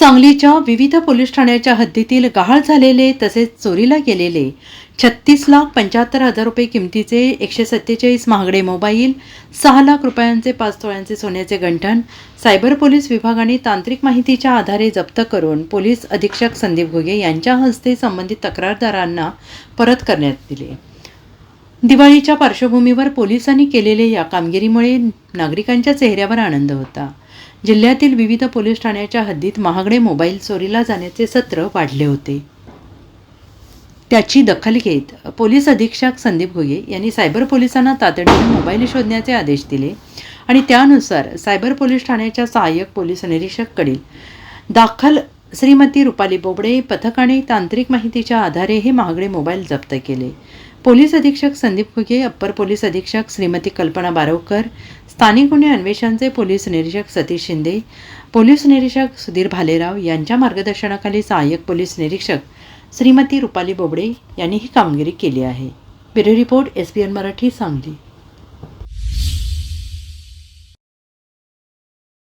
सांगलीच्या विविध पोलीस ठाण्याच्या हद्दीतील गहाळ झालेले तसेच चोरीला गेलेले छत्तीस लाख पंच्याहत्तर हजार रुपये किमतीचे एकशे सत्तेचाळीस महागडे मोबाईल सहा लाख रुपयांचे पाच तोळ्यांचे सोन्याचे गंठण सायबर पोलीस विभागाने तांत्रिक माहितीच्या आधारे जप्त करून पोलीस अधीक्षक संदीप घुगे यांच्या हस्ते संबंधित तक्रारदारांना परत करण्यात दिले. दिवाळीच्या पार्श्वभूमीवर पोलिसांनी केलेल्या या कामगिरीमुळे नागरिकांच्या चेहऱ्यावर आनंद होता. जिल्ह्यातील विविध पोलीस ठाण्याच्या हद्दीत महागडे मोबाईल चोरीला जाण्याचे सत्र वाढले होते. त्याची दखल घेत पोलीस अधीक्षक संदीप घुगे यांनी सायबर पोलिसांना तातडीने मोबाईल शोधण्याचे आदेश दिले आणि त्यानुसार सायबर पोलीस ठाण्याच्या सहाय्यक पोलीस निरीक्षक कडील दाखल श्रीमती रुपाली बोबडे पथकाने तांत्रिक माहितीच्या आधारे हे महागडे मोबाईल जप्त केले. पोलीस अधीक्षक संदीप घुगे अप्पर पोलीस अधीक्षक श्रीमती कल्पना बारवकर स्थानिक गुन्हे अन्वेषणचे पोलीस निरीक्षक सतीश शिंदे पोलीस निरीक्षक सुधीर भालेराव यांच्या मार्गदर्शनाखाली सहाय्यक पोलीस निरीक्षक श्रीमती रुपाली बोबडे यांनी ही कामगिरी केली आहे. Bureau report S P N Marathi Sangli.